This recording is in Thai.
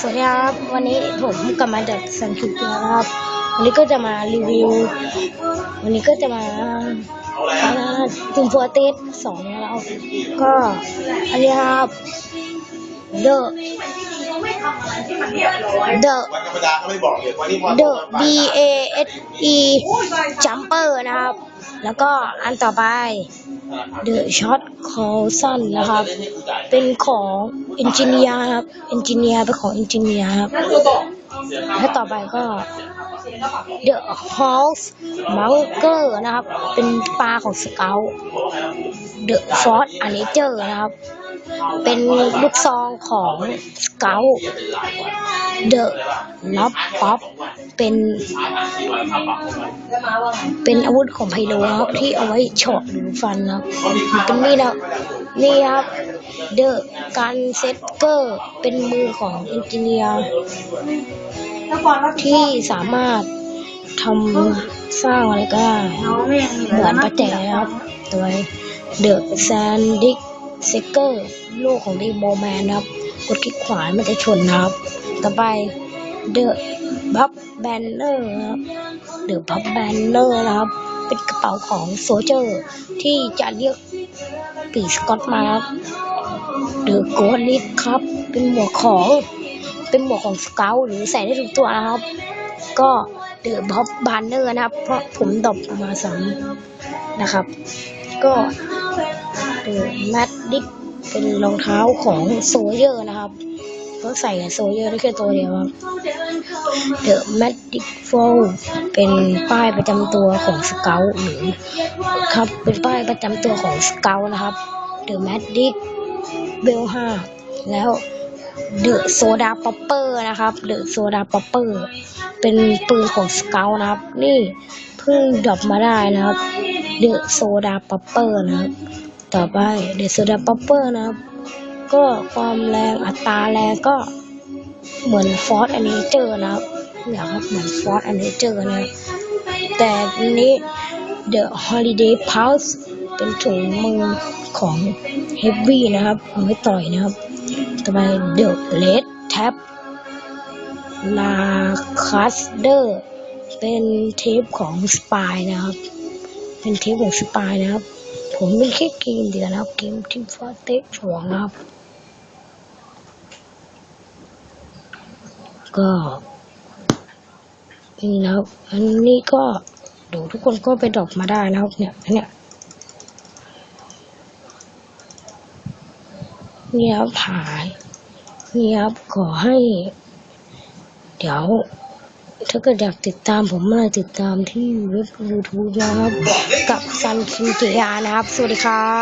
สวัสดีครับ วันนี้ผมกลับมาจากสันคิวเกียร์นะครับ วันนี้ก็จะมารีวิว วันนี้ก็จะมาทีมฟัวเตสสองแล้วก็อันนี้ครับ The The วันธรรมดาเขาไม่บอกเลยวันนี้พอ The B A S E Jumper นะครับ แล้วก็อันต่อไป The Shot Call Sun นะครับ เป็นของ Engineer ครับ Engineer เป็นของ Engineer ครับและต่อไปก็ The House Monger นะครับ เป็นปลาของสเกล The Fort a n a g e r นะครับ เป็นลูกซองของสเกล The Lob Pop เป็นเป็นอาวุธของไพโลครับที่เอาไว้เฉาะหรือฟันนะครับเป็นมีดนะครับนี่ครับ The Gun Setter เป็นมือของเอนจิเนียร์ที่สามารถทำสร้างอะไรก็ได้เหมือนประแจครับ ตัว The Sandic Seeker ลูกของดีโมแมนครับ กดคลิกขวามันจะชนนะครับ ต่อไป The Bub Banner นะครับ The Bub Banner นะครับ เป็นกระเป๋าของโซเจอร์ที่จะเรียกปีสกอตมาครับ The Ghost l i t ครับ เป็นหมวกของ เป็นหมวกของสเกลหรือใส่ได้ทุกตัวนะครับ ก็เดอะบ็อบบานเนอร์นะครับ เพราะผมดรอปมาสามนะครับ ก็เดอะแมดดิกเป็นรองเท้าของโซเยอร์นะครับก็ใส่โซเยอร์ได้แค่ตัวเดียวครับเดอะแมดดิกโฟเป็นป้ายประจำตัวของสเกลหรือครับ เป็นป้ายประจำตัวของสเกลนะครับเดอะแมดดิก เบลห้าแล้วเดอะโซดาป๊อปเปอร์นะครับเดอะโซดาป๊อปเปอร์เป็นปืนของสเกลนะครับ นี่เพิ่งดรอปมาได้นะครับเดอะโซดาป๊อปเปอร์นะครับ ต่อไปเดอะโซดาป๊อปเปอร์นะครับ ก็ความแรงอัตราแรงก็เหมือนฟอร์ a อ n นเจอร์นะครับเนี่ยครับเหมือนฟอร์ a อ n นเจอร์นะครับแต่อันนี้ The Holiday Pulse เป็นถุงมือของ Heavy นะครับเอาไว้ต่อยนะครับ ต่อไป The Red Tab La c a s t e r เป็นเทปของสปายนะครับ เป็นเทปของสปายนะครับ ผมมีแค่เกมเดียวนะครับ เกมที่ฟอร์เต็กสองนะครับ ก็นี่นะครับอันนี้ก็เดี๋ยวทุกคนก็ไปดรอปมาได้นะครับเนี่ยเนี่ย นี่ครับถ่ายนี่ครับขอให้ เดี๋ยว ถ้าเกิดอยากติดตามผมมาติดตามที่เว็บยูทูบนะครับ กับซันคิงเจียนะครับ สวัสดีครับ